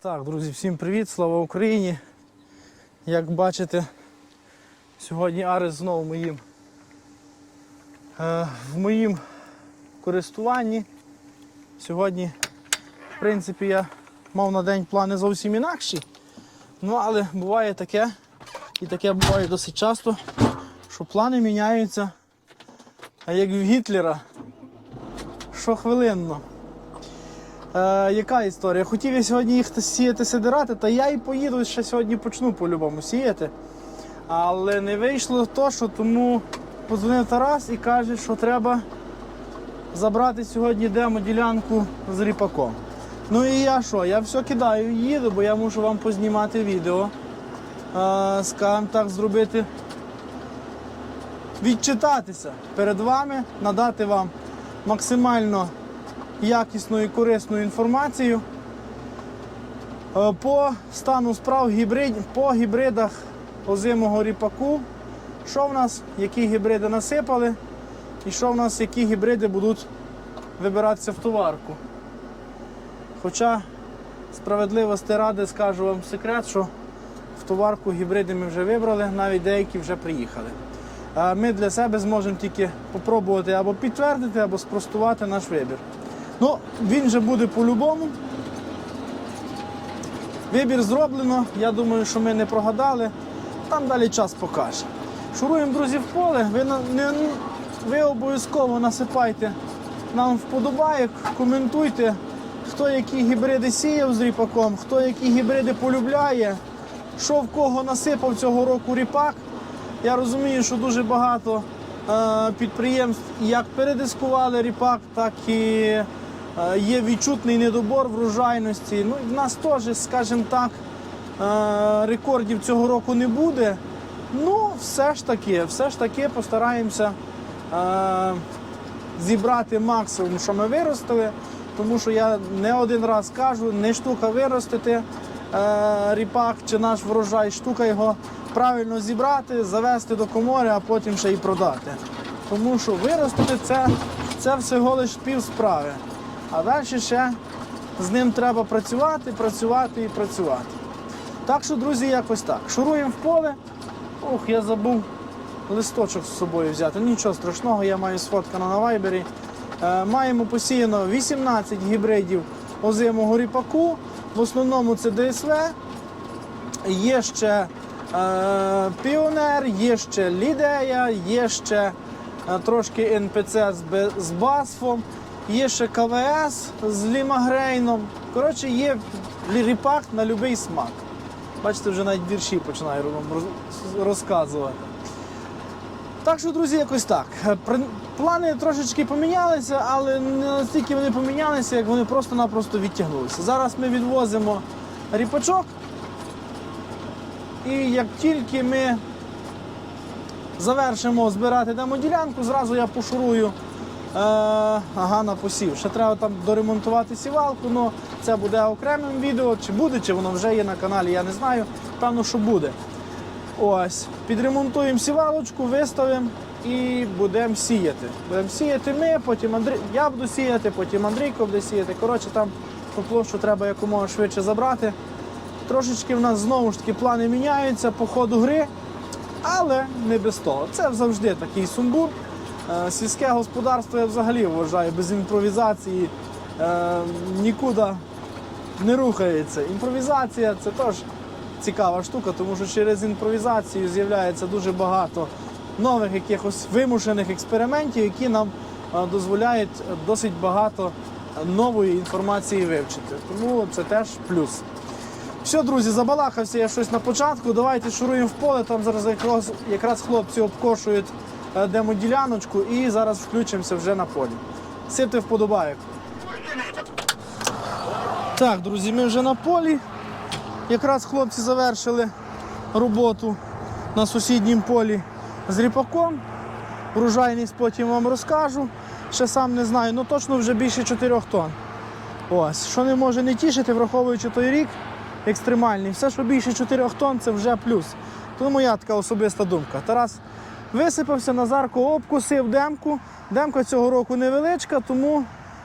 Так, друзі, всім привіт, слава Україні. Як бачите, сьогодні Арес знову моїм, е, в моїм користуванні. Сьогодні, в принципі, я мав на день плани зовсім інакші. Ну, але буває таке, і таке буває досить часто, що плани міняються, а як в Гітлера, щохвилинно. Е, яка історія? Хотів я сьогодні їхати сіяти сидирати, та я і поїду ще сьогодні почну по-любому сіяти. Але не вийшло то, що тому подзвонив Тарас і каже, що треба забрати сьогодні демо-ділянку з ріпаком. Ну і я що? Я все кидаю, їду, бо я мушу вам познімати відео. Е, скажімо так, зробити. Відчитатися перед вами, надати вам максимально якісну і корисну інформацію е, по стану справ гібрид, по гібридах озимого ріпаку, що в нас, які гібриди насипали, і що в нас, які гібриди будуть вибиратися в товарку. Хоча справедливості ради скажу вам секрет, що в товарку гібриди ми вже вибрали, навіть деякі вже приїхали. Ми для себе зможемо тільки спробувати або підтвердити, або спростувати наш вибір. Ну, він же буде по-любому. Вибір зроблено. Я думаю, що ми не прогадали. Там далі час покаже. Шуруємо, друзі, в поле. Ви, не, ви обов'язково насипайте нам вподобайок, коментуйте, хто які гібриди сіяв з ріпаком, хто які гібриди полюбляє, що в кого насипав цього року ріпак. Я розумію, що дуже багато е, підприємств як передискували ріпак, так і є відчутний недобор врожайності. Ну, в нас теж, скажімо так, е, рекордів цього року не буде. Ну, все ж таки, все ж таки постараємося е, зібрати максимум, що ми виростили. Тому що я не один раз кажу, не штука виростити е, ріпак чи наш врожай, штука його правильно зібрати, завести до комори, а потім ще й продати. Тому що виростити це, це всього лиш пів справи. А далі ще з ним треба працювати, працювати і працювати. Так що, друзі, якось так. Шуруємо в поле. Ох, я забув листочок з собою взяти. Нічого страшного, я маю сфоткано на вайбері. Е, маємо посіяно 18 гібридів озимого ріпаку. В основному це ДСВ. Є ще е, Піонер, є ще Лідея, є ще е, трошки НПЦ з, з Басфом, є ще КВС з Лімагрейном. Коротше, є лі- ріпак на будь-який смак. Бачите, вже навіть вірші починаю вам розказувати. Так що, друзі, якось так. Плани трошечки помінялися, але не настільки вони помінялися, як вони просто-напросто відтягнулися. Зараз ми відвозимо ріпачок. І як тільки ми завершимо збирати демоділянку, зразу я пошурую ага, на посів. Ще треба там доремонтувати сівалку, але це буде окремим відео. Чи буде, чи воно вже є на каналі, я не знаю. Певно, що буде. Ось, підремонтуємо сівалочку, виставимо і будемо сіяти. Будемо сіяти ми, потім Андрій, я буду сіяти, потім Андрійко буде сіяти. Коротше, там по площу треба якомога швидше забрати. Трошечки в нас знову ж таки плани міняються по ходу гри, але не без того. Це завжди такий сумбур. Е, Сільське господарство я взагалі вважаю без імпровізації е, нікуди не рухається. Імпровізація це теж цікава штука, тому що через імпровізацію з'являється дуже багато нових якихось вимушених експериментів, які нам е, дозволяють досить багато нової інформації вивчити. Тому це теж плюс. Все, друзі, забалахався я щось на початку. Давайте шуруємо в поле. Там зараз якраз, якраз хлопці обкошують демоділяночку і зараз включимося вже на полі. Сипте вподобайок. Так, друзі, ми вже на полі. Якраз хлопці завершили роботу на сусіднім полі з ріпаком. Врожайність потім вам розкажу. Ще сам не знаю, ну точно вже більше 4 тонн. Ось, що не може не тішити, враховуючи той рік екстремальний. Все, що більше 4 тонн, це вже плюс. Тому моя така особиста думка. Тарас висипався, Назарко обкусив демку. Демка цього року невеличка, тому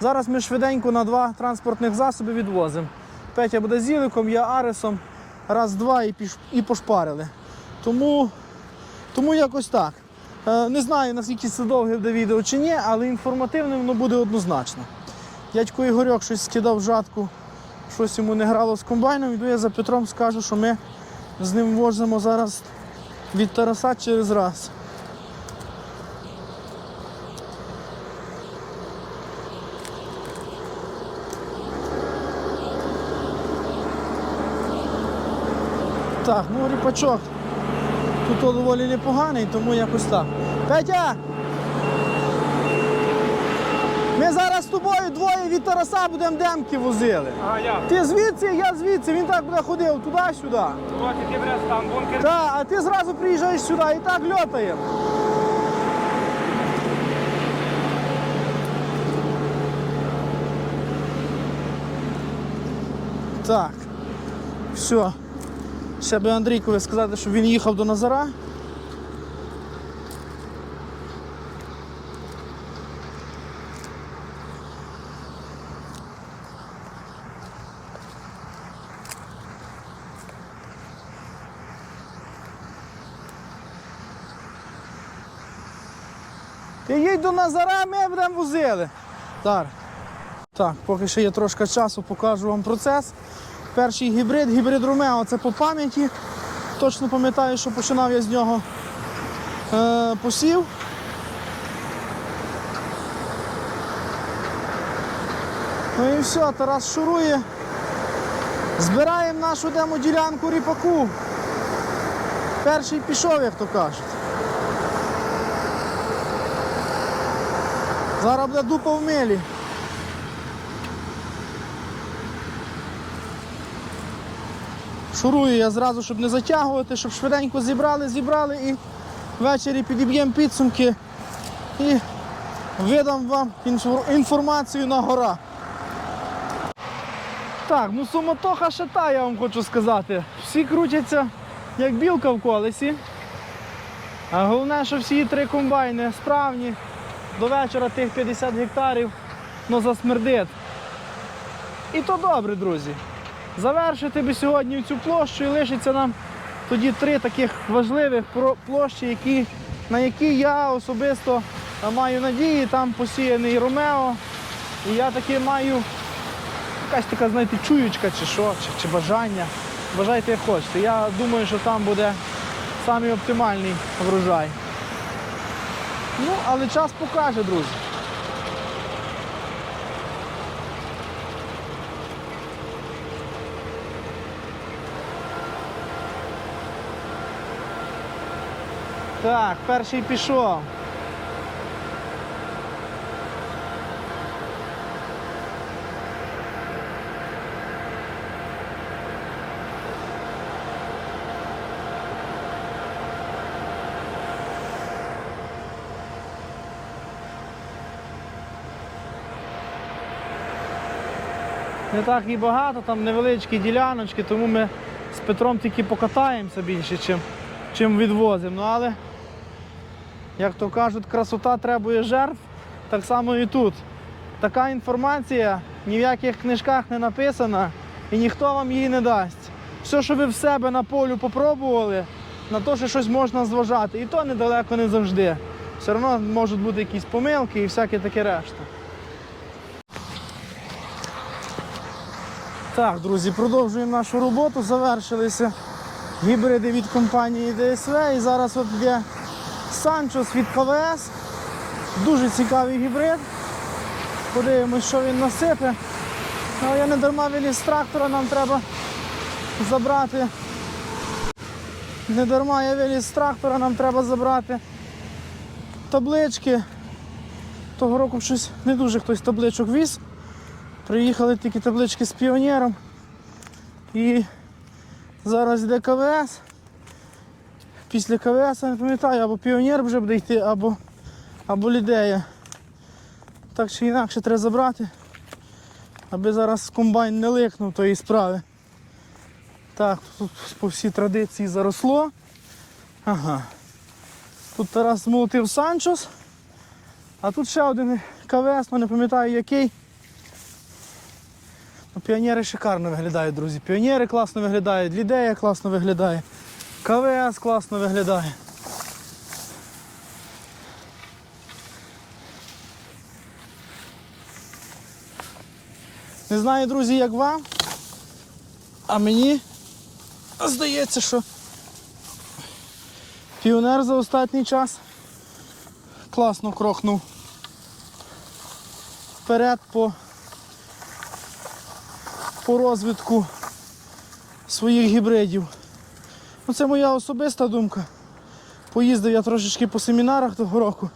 зараз ми швиденько на два транспортних засоби відвозимо. Петя буде зіликом, я аресом. Раз, два і, піш, і пошпарили. Тому, тому якось так. Е, не знаю, наскільки це довге буде відео чи ні, але інформативним воно буде однозначно. Дядько Ігорьок щось скидав жатку, щось йому не грало з комбайном. Йду я за Петром, скажу, що ми з ним возимо зараз від Тараса через раз. Так, ну ріпачок. Тут доволі непоганий, тому якось так. Петя! Ми зараз з тобою двоє від Тараса будемо демки возили. А я. Ти звідси, я звідси, він так буде ходив туди-сюди. Вот і ти береш там бункер. Так, а ти зразу приїжджаєш сюди і так льотаємо. Так. Все. Ще би Андрійкові сказати, щоб він їхав до Назара. Ти їдь до Назара, ми будемо возили. Так. Так, поки ще є трошки часу, покажу вам процес. Перший гібрид, гібрид Ромео, це по пам'яті. Точно пам'ятаю, що починав я з нього е, посів. Ну і все, Тарас шурує. Збираємо нашу демоділянку ріпаку. Перший пішов, як то кажуть. Зараз буде дупа в милі. Шурую я зразу, щоб не затягувати, щоб швиденько зібрали, зібрали і ввечері підіб'ємо підсумки і видам вам інформацію на гора. Так, ну суматоха ще та, я вам хочу сказати. Всі крутяться, як білка в колесі. А головне, що всі три комбайни справні. До вечора тих 50 гектарів ну, засмердить. І то добре, друзі. Завершити би сьогодні цю площу і лишиться нам тоді три таких важливих площі, які, на які я особисто е, маю надії. Там посіяний Ромео. І я таки маю якась така, знаєте, чуючка чи що, чи, чи бажання. Бажайте як хочете. Я думаю, що там буде самий оптимальний врожай. Ну, але час покаже, друзі. Так, перший пішов. Не так і багато, там невеличкі діляночки, тому ми з Петром тільки покатаємося більше, чим, чим відвозимо. Ну, але, як то кажуть, красота требує жертв, так само і тут. Така інформація ні в яких книжках не написана і ніхто вам її не дасть. Все, що ви в себе на полю попробували, на те, що щось можна зважати, і то недалеко не завжди. Все одно можуть бути якісь помилки і всяке таке решта. Так, друзі, продовжуємо нашу роботу. Завершилися гібриди від компанії ДСВ. І зараз от є Санчос від КВС. Дуже цікавий гібрид. Подивимось, що він насипе. Ну, я не дарма виліз з трактора, нам треба забрати. Не дарма я виліз з трактора, нам треба забрати таблички. Того року щось не дуже хтось табличок віз. Приїхали тільки таблички з піонером. І зараз йде КВС. Після КВС я не пам'ятаю, або піонер вже буде йти, або, або лідея. Так чи інакше треба забрати, аби зараз комбайн не ликнув тої справи. Так, тут по всій традиції заросло. Ага. Тут Тарас змолотив Санчос, а тут ще один КВС, ну не пам'ятаю який. Піонери шикарно виглядають, друзі. Піонери класно виглядають, лідея класно виглядає, КВС класно виглядає. Не знаю, друзі, як вам. А мені здається, що піонер за останній час класно крокнув вперед по, по розвитку своїх гібридів. Ну, це моя особиста думка. Поїздив я трошечки по семінарах того року.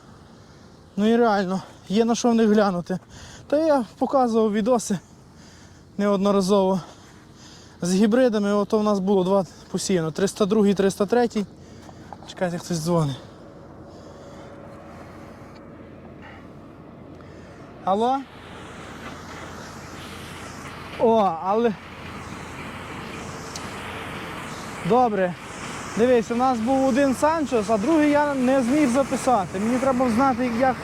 Ну і реально, є на що в них глянути. Та я показував відоси неодноразово з гібридами. Ото в нас було два посіяно. 302 303. Чекайте, хтось дзвонить. Алло? О, але. Добре. Дивись, у нас був один Санчос, а другий я не зміг записати. Мені треба знати, як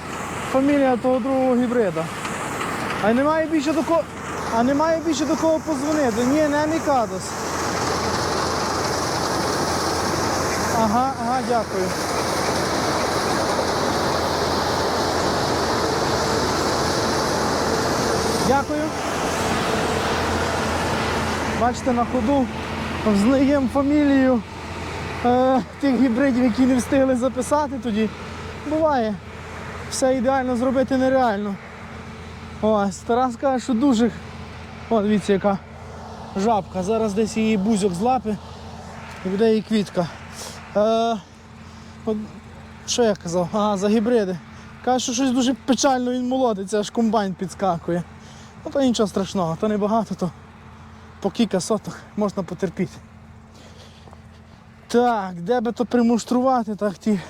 фамілія того другого гібрида. А немає більше до кого. А немає більше до кого позвонити. Ні, не Мікадос. Ага, ага, дякую. Дякую. Бачите, на ходу взнаємо фамілію е, тих гібридів, які не встигли записати тоді. Буває. Все ідеально зробити нереально. Ось, Тарас каже, що дуже. О, дивіться, яка жабка. Зараз десь її бузьок злапи і буде її квітка. Е, от, що я казав? Ага, за гібриди. Каже, що щось дуже печально він молодиться, аж комбайн підскакує. Ну то нічого страшного, то не багато, то по кілька соток можна потерпіти. Так, де би то примуштрувати, так ті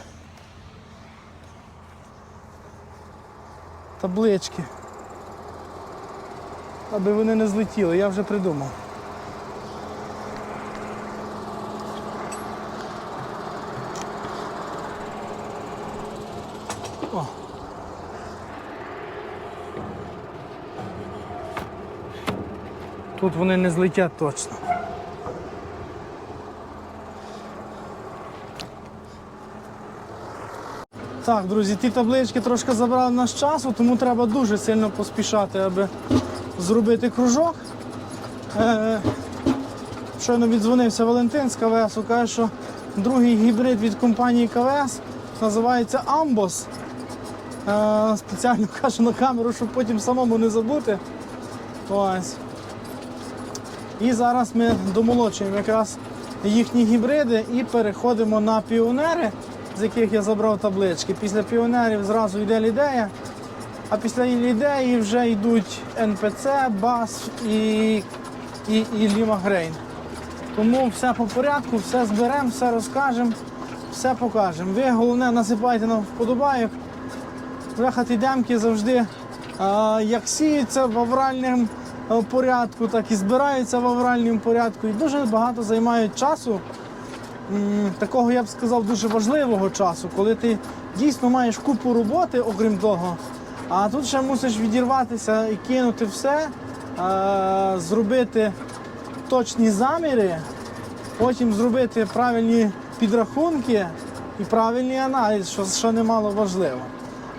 таблички. Аби вони не злетіли, я вже придумав. Тут вони не злетять точно. Так, друзі, ті таблички трошки забрали наш часу, тому треба дуже сильно поспішати, аби зробити кружок. Е, щойно віддзвонився Валентин з КВС, каже, що другий гібрид від компанії КВС називається Амбос. Е, спеціально кажу на камеру, щоб потім самому не забути. Ось. І зараз ми домолочуємо якраз їхні гібриди і переходимо на піонери, з яких я забрав таблички. Після піонерів зразу йде лідея, а після лідеї вже йдуть НПЦ, БАС і, і, і Ліма Грейн. Тому все по порядку, все зберемо, все розкажемо, все покажемо. Ви головне насипайте нам вподобайок. Вехати демки завжди а, як сіються в авральному е, порядку, так і збираються в авральному порядку. І дуже багато займають часу, такого я б сказав, дуже важливого часу, коли ти дійсно маєш купу роботи, окрім того, а тут ще мусиш відірватися і кинути все, е, зробити точні заміри, потім зробити правильні підрахунки і правильний аналіз, що, що немало важливо.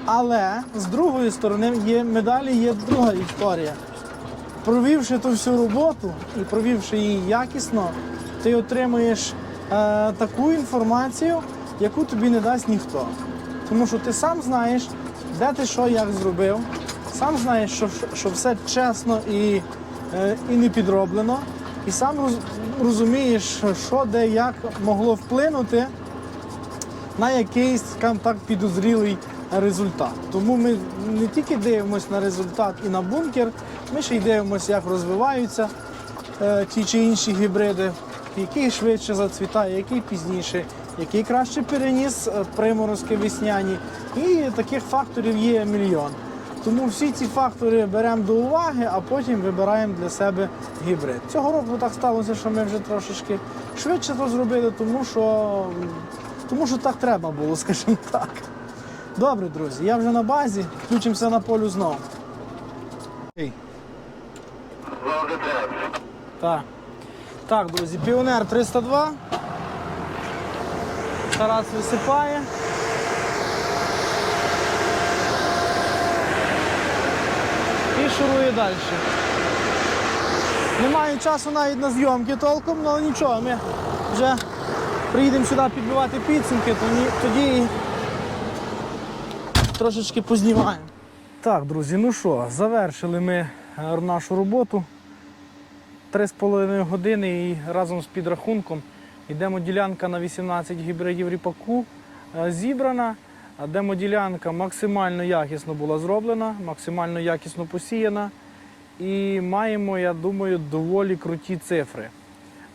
Але з другої сторони є медалі є друга історія. Провівши ту всю роботу і провівши її якісно, ти отримуєш е, таку інформацію, яку тобі не дасть ніхто. Тому що ти сам знаєш, де ти що як зробив, сам знаєш, що, що все чесно і, е, і не підроблено, і сам роз, розумієш, що де як могло вплинути на якийсь скажімо так підозрілий результат. Тому ми не тільки дивимося на результат і на бункер, ми ще й дивимося, як розвиваються е, ті чи інші гібриди, який швидше зацвітає, який пізніше, який краще переніс е, приморозки весняні. І таких факторів є мільйон. Тому всі ці фактори беремо до уваги, а потім вибираємо для себе гібрид. Цього року так сталося, що ми вже трошечки швидше це зробили, тому що, тому що так треба було, скажімо так. Добре, друзі, я вже на базі, включимося на полю знову. Так. Так, друзі, Піонер 302. Тарас висипає. І шурує далі. Немає часу навіть на зйомки толком, але нічого, ми вже приїдемо сюди підбивати підсумки, тоді і трошечки познімаємо. Так, друзі, ну що, завершили ми е, нашу роботу. Три з половиною години і разом з підрахунком йдемо ділянка на 18 гібридів ріпаку е, зібрана. А Демоділянка максимально якісно була зроблена, максимально якісно посіяна. І маємо, я думаю, доволі круті цифри.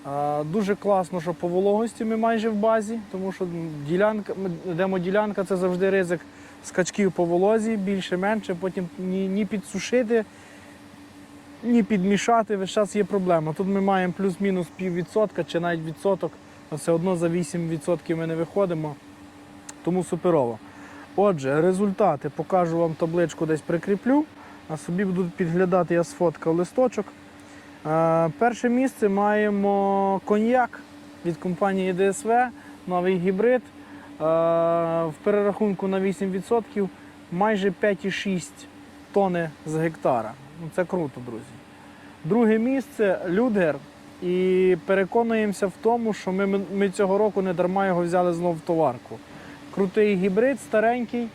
Е, Дуже класно, що по вологості ми майже в базі, тому що ділянка, демоділянка це завжди ризик скачків по волозі, більше-менше, потім ні, ні підсушити, ні підмішати, весь час є проблема. Тут ми маємо плюс-мінус піввідсотка чи навіть відсоток, а все одно за 8% ми не виходимо, тому суперово. Отже, результати покажу вам табличку, десь прикріплю, а собі буду підглядати, я сфоткав листочок. Е, Перше місце маємо коньяк від компанії ДСВ, новий гібрид. Е, В перерахунку на 8% майже 5,6 тони з гектара. Ну, Це круто, друзі. Друге місце Людгер. І переконуємося в тому, що ми, ми цього року не дарма його взяли знов в товарку. Крутий гібрид, старенький,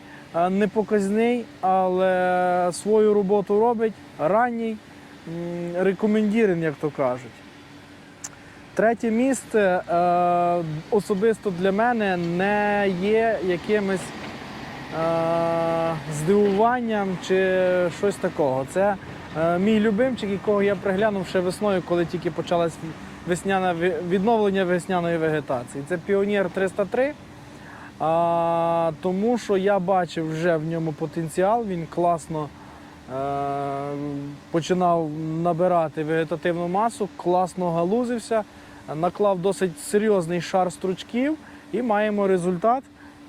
непоказний, але свою роботу робить, ранній, рекомендірен, як то кажуть. Третє місце е, особисто для мене не є якимось е, здивуванням чи щось такого. Це мій любимчик, якого я приглянув ще весною, коли тільки почалось відновлення весняної вегетації. Це Піонер 303. А, тому що я бачив вже в ньому потенціал, він класно е, починав набирати вегетативну масу, класно галузився, наклав досить серйозний шар стручків і маємо результат.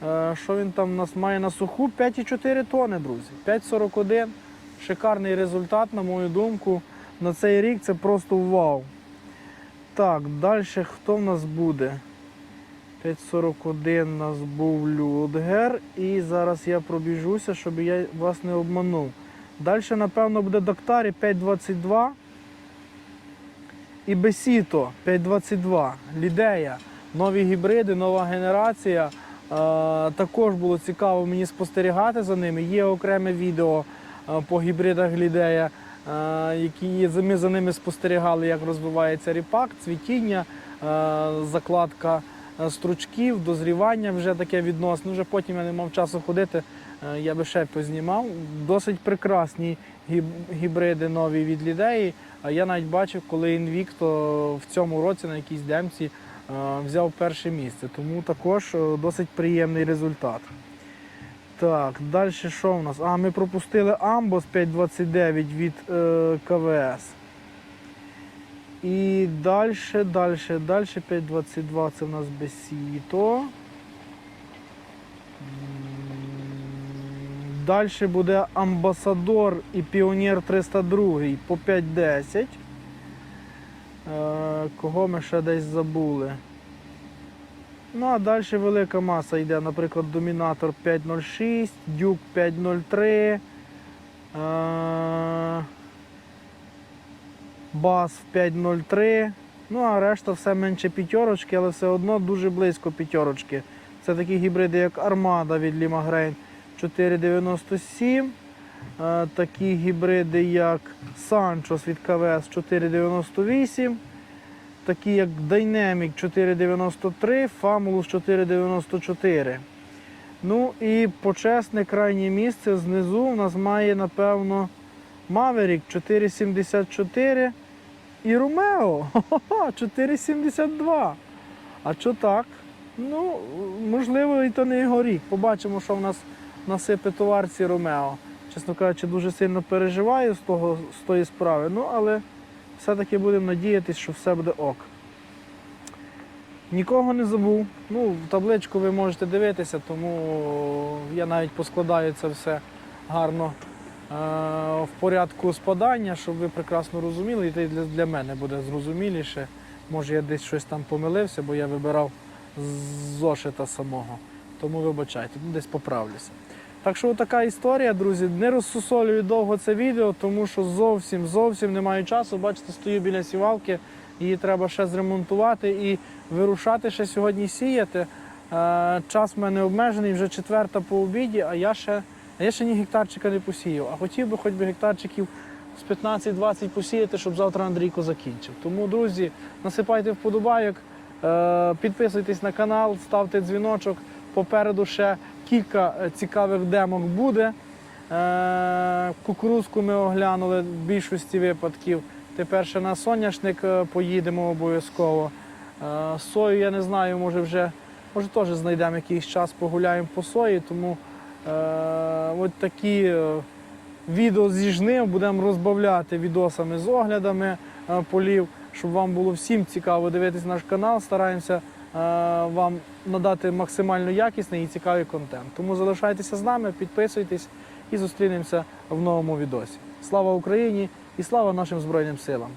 Е, що він там у нас має на суху? 5,4 тони, друзі. 5,41. Шикарний результат, на мою думку. На цей рік це просто вау. Так, далі хто в нас буде? 5.41 у нас був Людгер. І зараз я пробіжуся, щоб я вас не обманув. Далі, напевно, буде Доктарі 5.22. І Бесіто 5.22. Лідея. Нові гібриди, нова генерація. Е, також було цікаво мені спостерігати за ними. Є окреме відео по гібридах Лідея, е, які ми за ними спостерігали, як розвивається ріпак, цвітіння, закладка стручків, дозрівання вже таке відносне. Вже потім я не мав часу ходити, я би ще познімав. Досить прекрасні гібриди нові від лідеї. А я навіть бачив, коли Інвікто в цьому році на якійсь демці взяв перше місце. Тому також досить приємний результат. Так, далі що в нас? А, ми пропустили Амбос 529 від е, КВС. І далі, далі, далі 5.22 це в нас Бесіто. Далі буде Амбасадор і Піонер 302 по 5.10. Е, Кого ми ще десь забули? Ну, а далі велика маса йде, наприклад, Домінатор 5.06, Дюк 5.03. е, Бас в 5.03. Ну, а решта все менше п'ятерочки, але все одно дуже близько п'ятерочки. Це такі гібриди, як Армада від Лімагрейн 4,97. Е, Такі гібриди, як Санчос від КВС 4,98. Такі як Dynamic 4,93, Famulus 4,94. Ну і почесне крайнє місце знизу у нас має, напевно, Maverick 4,74 і Romeo 4,72. А що так? Ну, можливо, і то не його рік. Побачимо, що в нас насипе товарці Ромео. Чесно кажучи, дуже сильно переживаю з, того, з тої справи. Ну, але все-таки будемо надіятися, що все буде ок. Нікого не забув. Ну, табличку ви можете дивитися, тому я навіть поскладаю це все гарно в порядку спадання, щоб ви прекрасно розуміли, і це для, для мене буде зрозуміліше. Може, я десь щось там помилився, бо я вибирав з зошита самого. Тому вибачайте, ну, десь поправлюся. Так що така історія, друзі. Не розсусолюю довго це відео, тому що зовсім зовсім не маю часу. Бачите, стою біля сівалки, її треба ще зремонтувати і вирушати ще сьогодні сіяти. Е, час в мене обмежений, вже четверта по обіді, а я ще, я ще ні гектарчика не посіяв. А хотів би хоч би гектарчиків з 15-20 посіяти, щоб завтра Андрійко закінчив. Тому, друзі, насипайте вподобайок, е, підписуйтесь на канал, ставте дзвіночок. Попереду ще кілька е, цікавих демок буде. Е, Кукурузку ми оглянули в більшості випадків. Тепер ще на соняшник е, поїдемо обов'язково. Сою я не знаю, може вже може теж знайдемо якийсь час, погуляємо по сої. Тому от такі відео зі жнив будемо розбавляти відосами з оглядами полів, щоб вам було всім цікаво дивитись наш канал. Стараємося вам надати максимально якісний і цікавий контент. Тому залишайтеся з нами, підписуйтесь і зустрінемося в новому відосі. Слава Україні і слава нашим Збройним силам!